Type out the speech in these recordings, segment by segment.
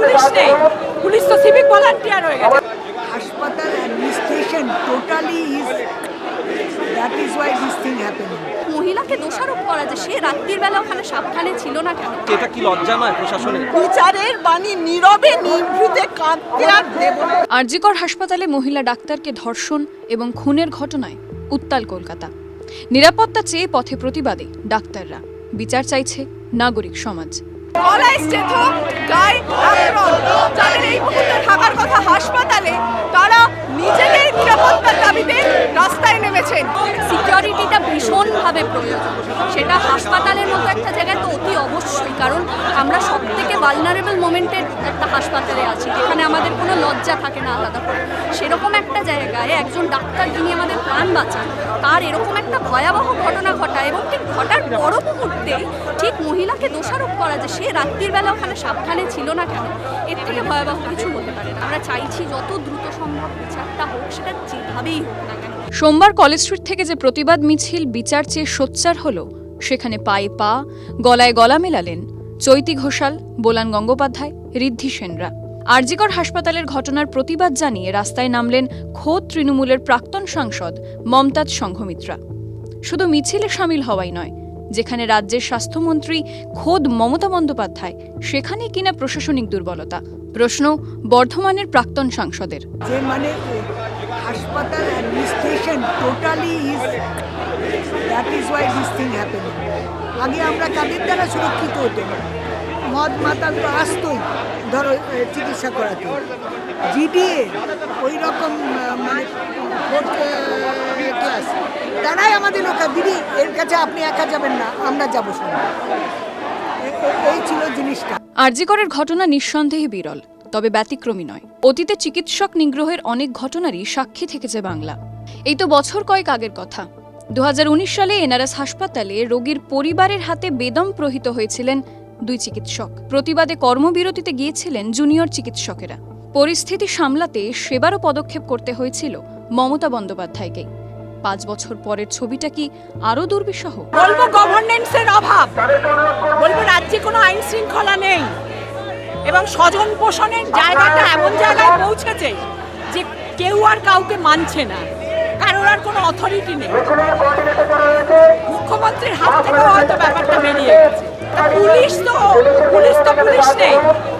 Police নেই। Police তো civic volunteer হয়ে গেছে। হাসপাতাল administration totally is that is why this thing happening মহিলাকে দোষারোপ করা যে সে রাত্রির বেলা ওখানে সাবধানে ছিল না কেন? এটা কি লজ্জা নয় প্রশাসনের? বিচারের বাণী নীরবে নিভৃতে কাঁদতে আর দেব না। আরজিকর হাসপাতালে মহিলা ডাক্তারকে ধর্ষণ এবং খুনের ঘটনায় উত্তাল কলকাতা। নিরাপত্তা চেয়ে পথে প্রতিবাদে ডাক্তাররা। বিচার চাইছে নাগরিক সমাজ। গলায় স্টেথো গায়ে আক্রমণ যাদের এই মুহূর্তে থাকার কথা হাসপাতালে, তারা নিজেদের নিরাপত্তার দাবিতে রাস্তায় নেমেছেন। সিকিউরিটিটা ভীষণভাবে প্রয়োজন। সেটা হাসপাতালের মতো একটা জায়গায় তো অতি অবশ্যই, কারণ আমরা সব থেকে ভালনারেবল মোমেন্টের একটা হাসপাতালে আছি, যেখানে আমাদের কোনো লজ্জা থাকে না আলাদা করে। সেরকম একটা জায়গায় একজন ডাক্তার যিনি আমাদের প্রাণ বাঁচান, তার এরকম একটা ভয়াবহ ঘটনা ঘটায় এবং ঠিক ঘটার পর মুহূর্তেই ঠিক মহিলাকে দোষারোপ করা যে সে রাত্রির বেলা ওখানে সাবধানে ছিল না কেন, এর থেকে ভয়াবহ কিছু হতে পারে আমরা চাইছি যত দ্রুত সম্ভব বিচারটা হোক, সেটা যেভাবেই হোক না কেন। সোমবার কলেজ স্ট্রিট থেকে যে প্রতিবাদ মিছিল, বিচার চেয়ে সোচ্চার হলো, সেখানে পায়ে পা, গলায় গলা মেলালেন চৈতি ঘোষাল, বোলান গঙ্গোপাধ্যায়, ঋদ্ধি সেনরা। আরজিকর হাসপাতালের ঘটনার প্রতিবাদ জানিয়ে রাস্তায় নামলেন খোদ তৃণমূলের প্রাক্তন সাংসদ মমতাজ সংঘমিত্রা। শুধু মিছিলে সামিল হওয়াই নয়, যেখানে রাজ্যের স্বাস্থ্যমন্ত্রী খোদ মমতা বন্দ্যোপাধ্যায়, সেখানে কিনা প্রশাসনিক দুর্বলতা। প্রশ্ন, বর্ধমানের প্রাক্তন সাংসদের। যে মানে হাসপাতাল administration totally is that is why this thing happening আগে আমরা কাদের দ্বারা সুরক্ষিত হতো মদ, মাতাল তো আসতোই ধরো চিকিৎসা করাতে। জিডিএ ওই রকম মানে ক্লাস তারাই আমাদের লোক দিদি, এর কাছে আপনি একা যাবেন না, আমরা যাব সঙ্গে এই ছিল জিনিসটা। আরজিকরের ঘটনা নিঃসন্দেহে বিরল, তবে ব্যতিক্রমী নয়। অতীতে চিকিৎসক নিগ্রহের অনেক ঘটনারই সাক্ষী থেকেছে বাংলা। এই তো বছর কয়েক আগের কথা। উনিশ সালে এনআরএস হাসপাতালে রোগীর পরিবারের হাতে বেদম প্রহিত হয়েছিলেন দুই চিকিৎসক। প্রতিবাদে কর্মবিরতিতে গিয়েছিলেন জুনিয়র চিকিৎসকেরা। পরিস্থিতি সামলাতে সেবারও পদক্ষেপ করতে হয়েছিল মমতা বন্দ্যোপাধ্যায়কেই পাঁচ বছর পরের ছবিটা কি আরও দুর্বিষহ? বলব গভর্নেন্সের অভাব। বলব রাজ্যে কোনো আইন শৃঙ্খলা নেই। এবং স্বজন পোষণের জায়গাটা এমন জায়গায় পৌঁছেছে যে কেউ আর কাউকে মানছে না। কারোর আর কোনো অথরিটি নেই। মুখ্যমন্ত্রীর হাত থেকে হয়তো ব্যাপারটা বেরিয়ে গেছে। পুলিশ তো পুলিশ তো পুলিশ নেই।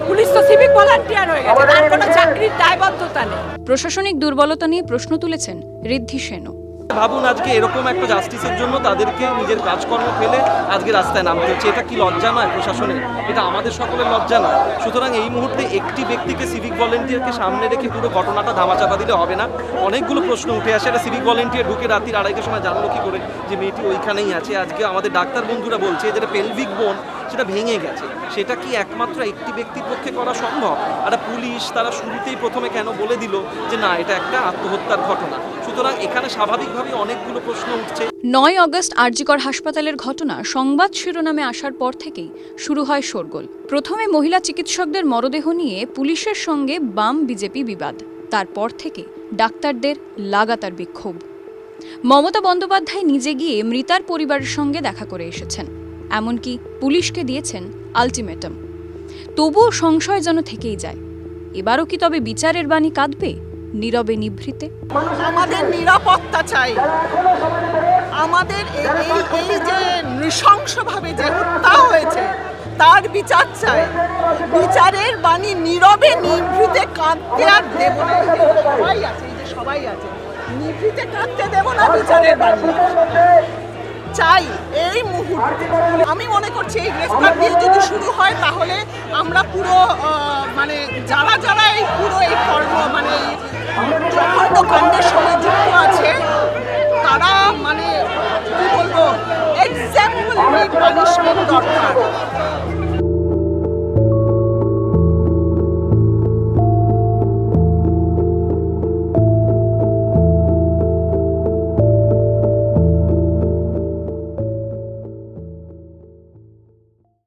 পুলিশ তো সিভিক ভলান্টিয়ার হয়ে গেছে। তার কোনো চাকরির দায়বদ্ধতা নেই। প্রশাসনিক দুর্বলতা নিয়ে প্রশ্ন তুলেছেন ঋদ্ধি সেনও। ভাবুন আজকে এরকম একটা জাস্টিসের জন্য তাদেরকে নিজের কাজকর্ম ফেলে আজকে রাস্তায় নামতে হচ্ছে। এটা কি লজ্জা নয় প্রশাসনের? এটা আমাদের সকলের লজ্জা নয়। সুতরাং এই মুহূর্তে একটি ব্যক্তিকে সিভিক ভলেন্টিয়ারকে সামনে রেখে পুরো ঘটনাটা ধামাচাপা দিলে হবে না। অনেকগুলো প্রশ্ন উঠে আসে। এটা সিভিক ভলেন্টিয়ার ঢুকে রাত্রির আড়াইটার সময় জানলো কি করে যে মেয়েটি ওইখানেই আছে। আজকে আমাদের ডাক্তার বন্ধুরা বলছে যেটা পেলভিক বোন সেটা ভেঙে গেছে। সেটা কি একমাত্র একটি ব্যক্তির পক্ষে করা সম্ভব? একটা পুলিশ তারা শুরুতেই প্রথমে কেন বলে দিল যে, না, এটা একটা আত্মহত্যার ঘটনা। সুতরাং এখানে স্বাভাবিকভাবে অনেকগুলো প্রশ্ন উঠছে। নয় অগস্ট আরজিকর হাসপাতালের ঘটনা সংবাদ শিরোনামে আসার পর থেকেই শুরু হয় শোরগোল। প্রথমে মহিলা চিকিৎসকদের মরদেহ নিয়ে পুলিশের সঙ্গে বাম বিজেপি বিবাদ। তারপর থেকে ডাক্তারদের লাগাতার বিক্ষোভ। মমতা বন্দ্যোপাধ্যায় নিজে গিয়ে মৃতার পরিবারের সঙ্গে দেখা করে এসেছেন। এমনকি পুলিশকে দিয়েছেন আলটিমেটাম। তবুও সংশয় যেন থেকেই যায়। এবারও কি তবে বিচারের বাণী কাঁদবে নীরবে নিভৃতে? আমাদের নিরাপত্তা চাই। আমাদের এই যে নৃশংসভাবে যে হত্যা হয়েছে, তার বিচার চাই। বিচারের বাণী নীরবে নিভৃতে কাঁদতে আর দেব না। সবাই আছে, এই যে সবাই আছে, নিভৃতে কাঁদতে দেব না বিচারের বাণী। চাই এই মুহূর্তে। আমি মনে করছি এই গ্রেফতার দিয়ে যদি শুরু হয়, তাহলে আমরা পুরো মানে যারা যারা এই পুরো এই কর্ম মানে প্রখণ্ড কাণ্ডের সঙ্গে যুক্ত আছে, তারা মানে কি বলব এক্সাম্পল পানিশমেন্ট দরকার।